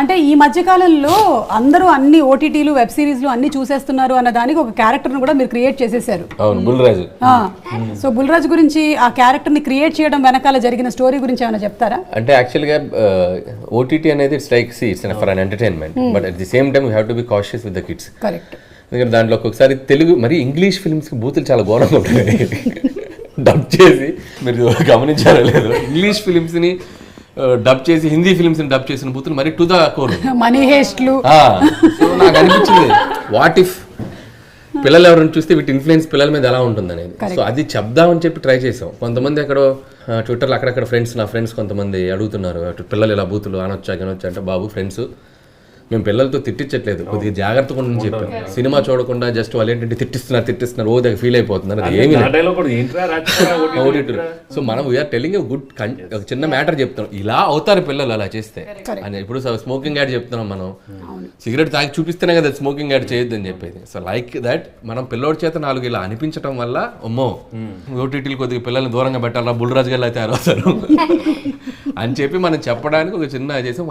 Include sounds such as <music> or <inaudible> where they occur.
అంటే ఈ మధ్య కాలంలో అందరూ అన్ని ఓటీటీలు వెబ్ సిరీస్లు అన్ని చూసేస్తున్నారు అన్న దానికి ఒక క్యారెక్టర్ను కూడా మీరు క్రియేట్ చేసేసారు అవును బుల్రాజు. సో బుల్రాజ్ గురించి ఆ క్యారెక్టర్ని క్రియేట్ చేయడం వెనకాల జరిగిన స్టోరీ గురించి ఏమైనా చెప్తారా? అంటే యాక్చువల్గా ఓటీటీ అనేది it's like see it's for an entertainment but at the same time you have to be cautious with the kids correct ఎందుకంటే దాంట్లో ఒక్కొక్కసారి తెలుగు మరి ఇంగ్లీష్ ఫిల్మ్స్కి బూతులు చాలా ఘోరంగా ఉంటాయి. <laughs> డబ్ చేసి మీరు గమనించారో లేదు. ఇంగ్లీష్ ఫిల్మ్స్ని డబ్ చేసి హిందీ ఫిల్మ్స్ని డబ్ చేసిన బూతులు మరి టు ద కోర్ మనీ హేస్ట్లు. నాకు అనిపించింది వాట్ ఇఫ్ పిల్లలు ఎవరైనా చూస్తే వీటి ఇన్ఫ్లుయెన్స్ పిల్లల మీద ఎలా ఉంటుంది అనేది సో అది చెప్దామని చెప్పి ట్రై చేసాం కొంతమంది ఎక్కడో ఆ, ట్విట్టర్లో అక్కడక్కడ ఫ్రెండ్స్ నా ఫ్రెండ్స్ కొంతమంది అడుగుతున్నారు "అటు పిల్లలు ఇలా బూతులు అనొచ్చా అనొచ్చా అంటే బాబు ఫ్రెండ్స్ మేము పిల్లలతో తిట్టించట్లేదు. కొద్దిగా జాగ్రత్తగా ఉండని చెప్పాం. సినిమా చూడకుండా జస్ట్ వాళ్ళు ఏంటంటే తిట్టిస్తున్నారు తిట్టిస్తున్నారు ఓ దగ్గర ఫీల్ అయిపోతున్నారు. అది ఏమీ సో <laughs> మనం వీఆర్ టెలింగ్ గుడ్ ఒక చిన్న మ్యాటర్ చెప్తున్నాం. ఇలా అవుతారు పిల్లలు అలా చేస్తే. అని ఇప్పుడు స్మోకింగ్ యాడ్ చెప్తున్నాం మనం. సిగరెట్ తాగి చూపిస్తేనే కదా స్మోకింగ్ యాడ్ చేయొద్దు అని చెప్పేది. సో లైక్ దట్ మనం పిల్లోడి చేత నాలుగు ఇలా అనిపించడం వల్ల అమ్మో ఓటీటీలు కొద్దిగా పిల్లల్ని దూరంగా పెట్టాలా బుల్రాజు గారు అయితే అవుతారు <laughs> అని చెప్పి మనం చెప్పడానికి ఒక చిన్న చేసాం.